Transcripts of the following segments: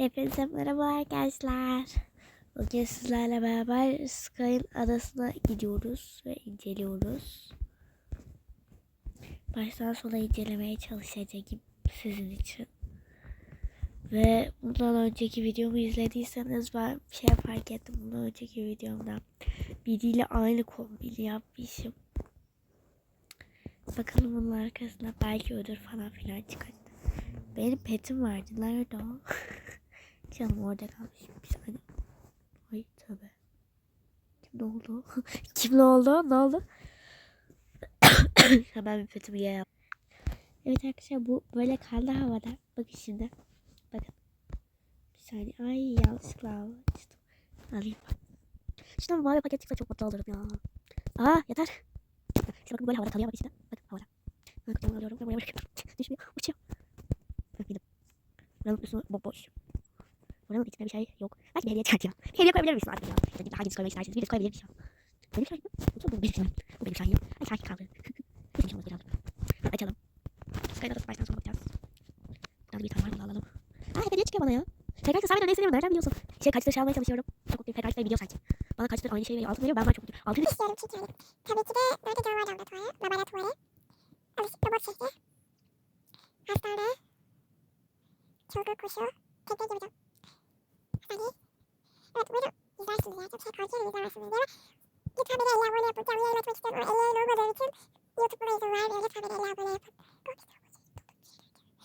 Hepinize merhaba arkadaşlar. Bugün sizlerle beraber Sky'ın adasına gidiyoruz ve inceliyoruz. Baştan sona incelemeye çalışacağım sizin için. Ve bundan önceki videomu izlediyseniz ben bir şey fark ettim. Bundan önceki videomda biriyle aynı kombini yapmışım. Bakalım bunun arkasında belki ödül falan filan çıkar. Benim petim vardı. Nerede o? Canım orada kalmış. Bir saniye. Ay tabi. Kim ne oldu? Kim ne oldu? Ne oldu? Hemen bir petimi yere Evet arkadaşlar bu böyle kaldı havada. Bakın şimdi. Bakın. Bir saniye. Ay yanlışlıkla açtım. Alayım. Şuradan mavi paket çıksa çok mutlu olurum ya. Aa yeter. İşte bakın böyle havada kalıyor bak işte. Bakın havada. Kutumu alıyorum buraya bırakıyorum. Buranın içinde bir şey yok. Belki bir hediye çıkartacağım. Bir hediye koyabilir misin artık ya? İşte hangisi koymak isterseniz bir de koyabilir misin? Benim şahidim. Bu benim şahidim. Bu benim şahidim. Ay şahit kaldı. Bizim şahımız bir aldım. Hadi açalım. Sky'ın adası baştan sona bakacağız. Burada bir tane var bunu alalım. Aa hediye çıkıyor bana ya. Tekrar sahibi öyle istemiyorum. Nereden biliyorsun? Şey kaç lira almaya çalışıyorum. Çok mutluyum. Tekrar da biliyor sanki. Bana kaç lira aynı şeyi veriyor. Altın veriyor. Ben var çok mutluyum. Altın veriyor. istiyorum çünkü hani tabii ki de böyle canavar laboratuvarı, laboratuvarı, alışık robot şehri, hastane, çılgın kuşu, tekne gibi Hastane. Evet umarım izlersiniz ya. Çok şey korkuyorum izlemezsiniz diye. Lütfen beni 50 abone yapın. Canlı yayın açmak istiyorum ama 50 abone olmadığım için YouTube buna izin vermiyor. Lütfen beni 50 abone yapın.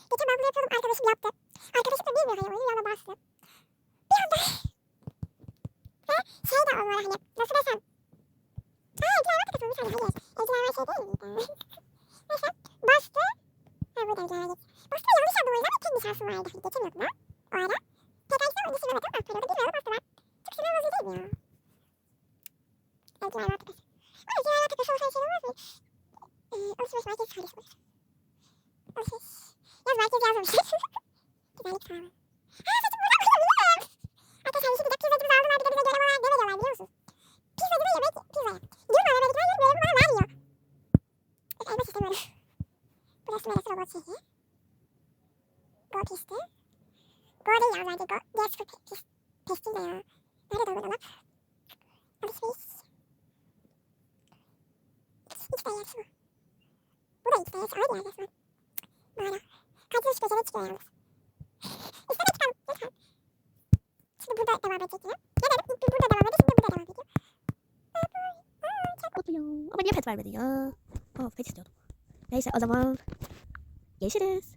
Geçen ben bunu yapıyordum. Arkadaşım yaptı. Arkadaşım da bilmiyor hani oyunu yana bastı. Bir anda ve şey de olmalı hani nasıl desem Aa evciler var takılmış hani hayır. Var şey değil miydi? Neyse bastı. Ha burada evciler var. Bastı yanlış yaptı o yüzden bir şansım vardı. Hani geçemiyordum da o ara. Tekrar gittim onu düşünemedim. Ben periyodu bilmiyorum bastı ben. Çok sinir bozucu değil mi ya? Evciler var takısı. O evciler var takısı olsa şey olmaz mı? Ee, alışveriş merkezi kardeşim olur. Alışveriş. Yaz merkezi yazmamış. Güzellik sağlığı. Haa saçım buradan kullanılır. Arkadaşlar yeşil bir de pizzacımız aldılar bir de bize görev olarak ne veriyorlar biliyor musunuz? Pizzacıda yemek pizza yap. Diyorum ama verdikleri yer görevi bana vermiyor. Öf elmas istemiyorum. Burası neresi robot şehri? Go pisti. Go değil ya bence go. Diğer sıfır pe- pis. Pestil de ya. Nerede doğru dolap? Alışveriş. X, de yersi bu. Bu da X de yersi. Aynı yer resmen. Mağara. Kaç yıl çıkıyor yalnız. İsteme çıkalım lütfen. Şimdi burada devam edecek yine. Ne dedim? İlk bir burada devam ediyor. Şimdi burada devam ediyor. Mutluyum. Ama niye pet vermedin ya? Oh pet istiyordum. Neyse o zaman görüşürüz.